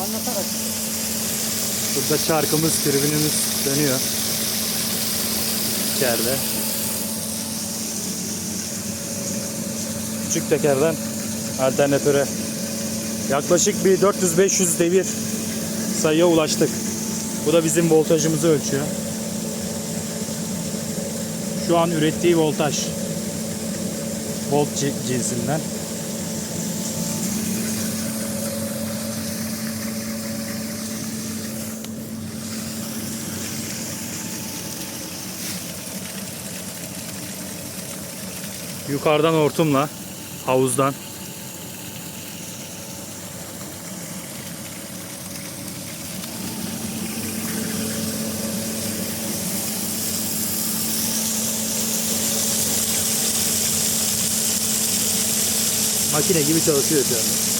Anlatarak. Burada çarkımız, türbinimiz dönüyor. İçeride. Küçük tekerden alternatöre yaklaşık bir 400-500 devir sayıya ulaştık. Bu da bizim voltajımızı ölçüyor. Şu an ürettiği voltaj. Volt ci- cinsinden. Yukarıdan hortumla havuzdan makine gibi çalışıyor şu anda.